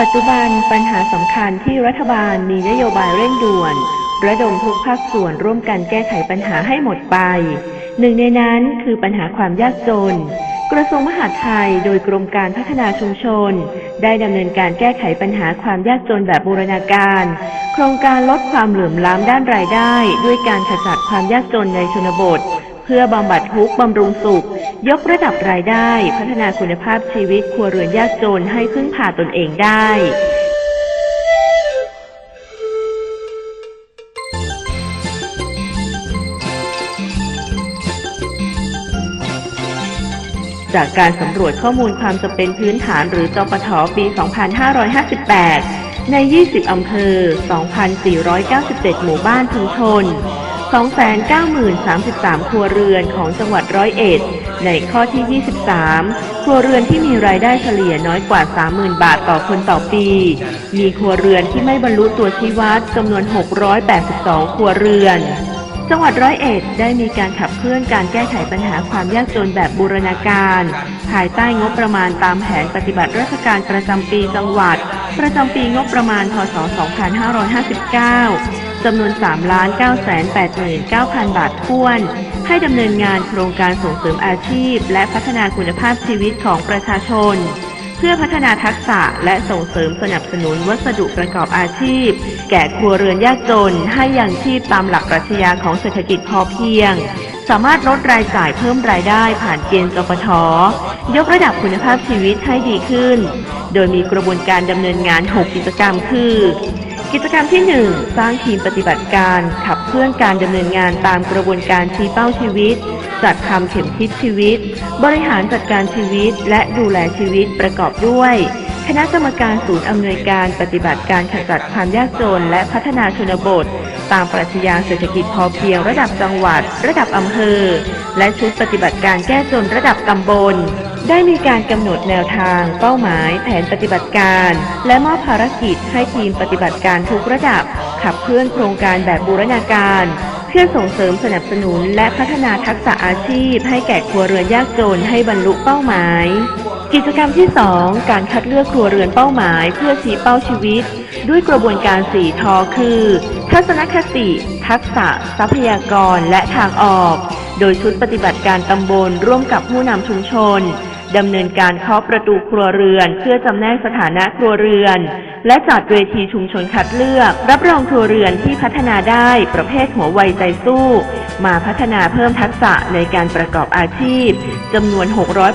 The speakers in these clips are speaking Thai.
ปัจจุบันปัญหาสำคัญที่รัฐบาลมีนโยบายเร่งด่วน ระดมทุกภาคส่วนร่วมกันแก้ไขปัญหาให้หมดไป หนึ่งในนั้นคือปัญหาความยากจน กระทรวงมหาดไทยโดยกรมการพัฒนาชุมชน ได้ดำเนินการแก้ไขปัญหาความยากจนแบบบูรณาการ โครงการลดความเหลื่อมล้ำด้านรายได้ ด้วยการขจัดความยากจนในชนบท เพื่อบำบัดทุกข์บำรุงสุข ยกระดับรายได้ พัฒนาคุณภาพชีวิตครัวเรือนยากจนให้พึ่งพาตนเองได้ จากการสำรวจข้อมูลความจำเป็นพื้นฐานหรือจปทปี 2558 ใน 20 อำเภอ 2,497 หมู่บ้านชุมชน 290,033 ครัวเรือนของจังหวัดร้อยเอ็ด ในข้อที่ 23 ครัวเรือนที่มีรายได้เฉลี่ยน้อยกว่า 30,000 บาทต่อคนต่อปี มีครัวเรือนที่ไม่บรรลุตัวชี้วัดจำนวน 682 ครัวเรือนจังหวัดร้อยเอ็ดได้มีการขับเคลื่อนการแก้ไขปัญหาความยากจนแบบบูรณาการ ภายใต้งบประมาณตามแผนปฏิบัติราชการประจำปีจังหวัด ประจำปีงบประมาณ พศ 2559 จำนวน3 9 8 9 0 0 0 บาทท้วน ให้ดำเนินงานโครงการส่งเสริมอาชีพ และพัฒนาคุณภาพชีวิตของประชาชน เพื่อพัฒนาทักษะและส่งเสริมสนับสนุนวัสดุประกอบอาชีพ แก่ครัวเรือนยากจน ให้ยังชีพตามหลักปรัชญาของเศรษฐกิจพอเพียง สามารถลดรายจ่ายเพิ่มรายได้ผ่านเกณฑ์จปทยกระดับคุณภาพชีวิตให้ดีขึ้น โดยมีกระบวนการดำเนินงาน 6 กิจกรรมคือ กิจกรรมที่ 1 สร้างทีมปฏิบัติการ ขับเคลื่อนการดำเนินงานตามกระบวนการชี้เป้าชีวิต จัดทำเข็มทิศชีวิต บริหารจัดการชีวิต และดูแลชีวิตประกอบด้วย คณะกรรมการศูนย์อำนวยการปฏิบัติการขจัดความยากจนและพัฒนาชนบท ตามปรัชญาเศรษฐกิจพอเพียงระดับจังหวัด ระดับอำเภอ และชุดปฏิบัติการแก้จนระดับตำบล ได้มีการกำหนดแนวทาง เป้าหมาย แผนปฏิบัติการ และมอบภารกิจให้ทีมปฏิบัติการทุกระดับ ขับเคลื่อนโครงการแบบบูรณาการ พื่อส่งเสริมสนับสนุนและพัฒนาทักษะอาชีพ ให้แก่ครัวเรือนยากจนให้บรรลุเป้าหมาย กิจกรรมที่ 2 การคัดเลือกครัวเรือนเป้าหมาย เพื่อชี้เป้าชีวิต ด้วยกระบวนการ4ทอคือ ทัศนคติ ทักษะ ทรัพยากรและทางออก โดยชุดปฏิบัติการตำบลร่วมกับผู้นำชุมชน ดำเนินการเคาะประตูครัวเรือน เพื่อจำแนกสถานะครัวเรือน และจัดเวทีชุมชนคัดเลือก รับรองครัวเรือนที่พัฒนาได้ประเภทหัวไวใจสู้ มาพัฒนาเพิ่มทักษะในการประกอบอาชีพจำนวน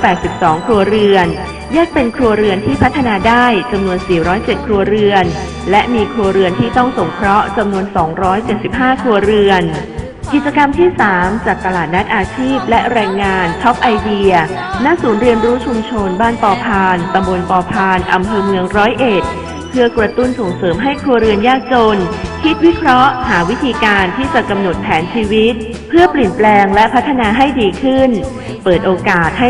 682 ครัวเรือน แยกเป็นครัวเรือนที่พัฒนาได้จำนวน 407 ครัวเรือน และมีครัวเรือนที่ต้องสงเคราะห์จำนวน 275 ครัวเรือน กิจกรรมที่ 3จัดตลาดนัดอาชีพและแรงงานท็อปไอเดีย ณ ศูนย์เรียนรู้ชุมชนบ้านปอพาน ตำบลปอพาน อำเภอเมืองร้อยเอ็ด เพื่อกระตุ้นส่งเสริมให้ครัวเรือนยากจน คิดวิเคราะห์ หาวิธีการที่จะกำหนดแผนชีวิต เพื่อเปลี่ยนแปลงและพัฒนาให้ดีขึ้น เปิดโอกาสให้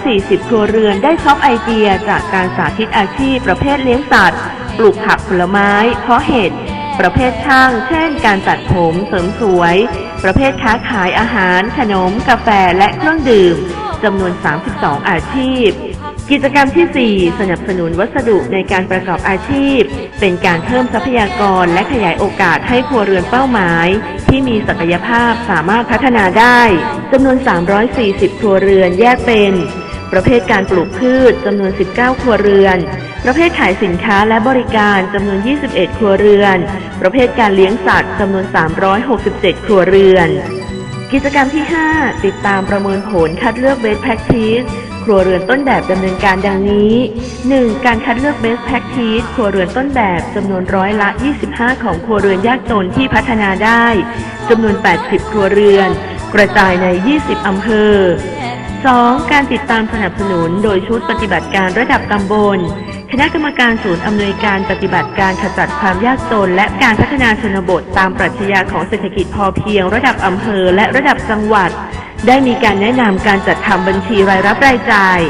340 ครัวเรือนได้ช็อปไอเดีย จากการสาธิตอาชีพประเภทเลี้ยงสัตว์ ปลูกผักผลไม้ เพาะเห็ด ประเภทช่าง เช่น การตัดผมเสริมสวย ประเภทค้าขายอาหาร ขนม กาแฟ และเครื่องดื่มจำนวน 32 อาชีพ กิจกรรมที่ 4 สนับสนุนวัสดุในการประกอบอาชีพ เป็นการเพิ่มทรัพยากรและขยายโอกาสให้ครัวเรือนเป้าหมาย ที่มีศักยภาพสามารถพัฒนาได้จำนวน 340 ครัวเรือนแยกเป็น ประเภทการปลูกพืชจำนวน 19 ครัวเรือน ประเภทขายสินค้าและบริการจำนวน 21 ครัวเรือน ประเภทการเลี้ยงสัตว์จำนวน 367 ครัวเรือน กิจกรรมที่ 5 ติดตามประเมินผลคัดเลือก Best Practice ครัวเรือนต้นแบบดำเนินการดังนี้ 1. การคัดเลือก Best Practice ครัวเรือนต้นแบบจำนวนร้อยละ 25 ของครัวเรือนยากจนที่พัฒนาได้จำนวน 80 ครัวเรือน กระจายใน 20 อำเภอ 2. การติดตามสนับสนุนโดยชุดปฏิบัติการระดับตำบล คณะกรรมการศูนย์อำนวยการปฏิบัติการขจัดความยากจน และการพัฒนาชนบทตามปรัชญาของเศรษฐกิจพอเพียง ระดับอำเภอและระดับจังหวัด ได้มีการแนะนำการจัดทำบัญชีรายรับรายจ่าย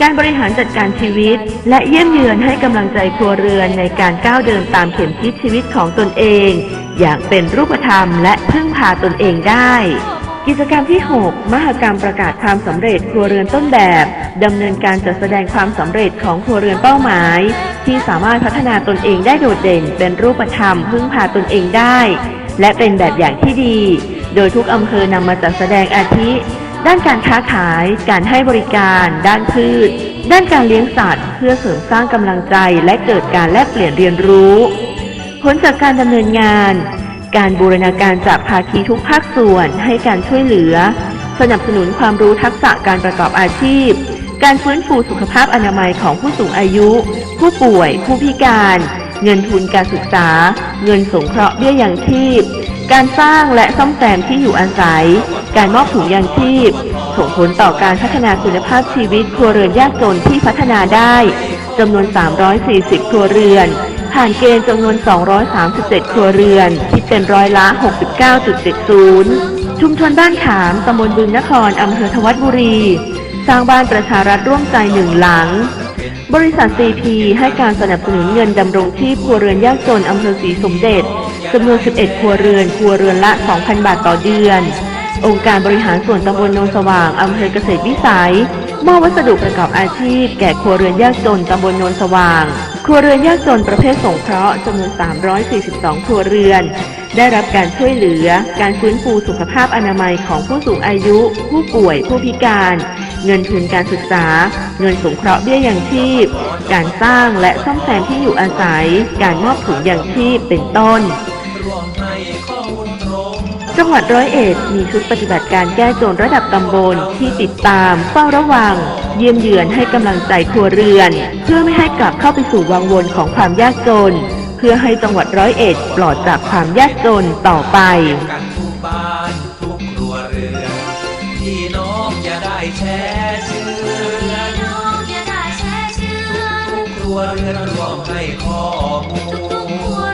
การบริหารจัดการชีวิต และเยี่ยมเยือนให้กำลังใจครัวเรือนในการก้าวเดินตามเข็มทิศชีวิตของตนเอง อย่างเป็นรูปธรรมและพึ่งพาตนเองได้ กิจกรรมที่ 6 มหกรรมประกาศความสำเร็จครัวเรือนต้นแบบดำเนินการจัดแสดงความสำเร็จของครัวเรือนเป้าหมาย ที่สามารถพัฒนาตนเองได้โดดเด่น เป็นรูปธรรมพึ่งพาตนเองได้ และเป็นแบบอย่างที่ดี โดยทุกอำเภอนำมาจัดแสดงอาทิ ด้านการค้าขาย การให้บริการ ด้านพืช ด้านการเลี้ยงสัตว์ เพื่อเสริมสร้างกำลังใจและเกิดการแลกเปลี่ยนเรียนรู้ ผลจากการดำเนินงาน การบูรณาการจากภาคีทุกภาคส่วนให้การช่วยเหลือ สนับสนุนความรู้ทักษะการประกอบอาชีพ การฟื้นฟูสุขภาพอนามัยของผู้สูงอายุ ผู้ป่วย ผู้พิการ เงินทุนการศึกษา เงินสงเคราะห์เบี้ยยังชีพ การสร้างและซ่อมแซมที่อยู่อาศัย การมอบถุงยางชีพ ส่งผลต่อการพัฒนาคุณภาพชีวิตครัวเรือนยากจนที่พัฒนาได้จำนวน 340 ครัวเรือน ผ่านเกณฑ์จำนวน 237 ครัวเรือน คิดเป็นร้อยละ 69.70 ชุมชนบ้านขาม ตำบลบึงนคร อำเภอทวัดบุรี สร้างบ้านประชารัฐร่วมใจหนึ่งหลัง บริษัท CP ให้การสนับสนุนเงินดำรงชีพครัวเรือนยากจนอำเภอศรีสมเด็จจำนวน 11 ครัวเรือน ครัวเรือนละ 2,000 บาทต่อเดือน องค์การบริหารส่วนตำบลโนนสว่าง อำเภอเกษตรวิสัยมอบวัสดุประกอบอาชีพ แก่ครัวเรือนยากจนตำบลโนนสว่าง ครัวเรือนยากจนประเภทสงเคราะห์จำนวน 342 ครัวเรือน ได้รับการช่วยเหลือ การฟื้นฟูสุขภาพอนามัยของผู้สูงอายุ ผู้ป่วย ผู้พิการ เงินทุนการศึกษา เงินสงเคราะห์เบี้ยยังชีพ การสร้างและซ่อมแซมที่อยู่อาศัย การมอบถุงยังชีพ เป็นต้น จังหวัดร้อยเอ็ดมีชุดปฏิบัติการแก้โจรระดับตำบลที่ติดตามเฝ้าระวัง เยี่ยมเยือนให้กำลังใจครัวเรือน เพื่อไม่ให้กลับเข้าไปสู่วังวนของความยากจน เพื่อให้จังหวัดร้อยเอ็ดปลอดจากความยากจนต่อไปกันทุกบ้านทุกครัวเรือนพี่น้องอย่าได้แช่เชื้อทุกครัวเรือนรวมให้ข้อมูล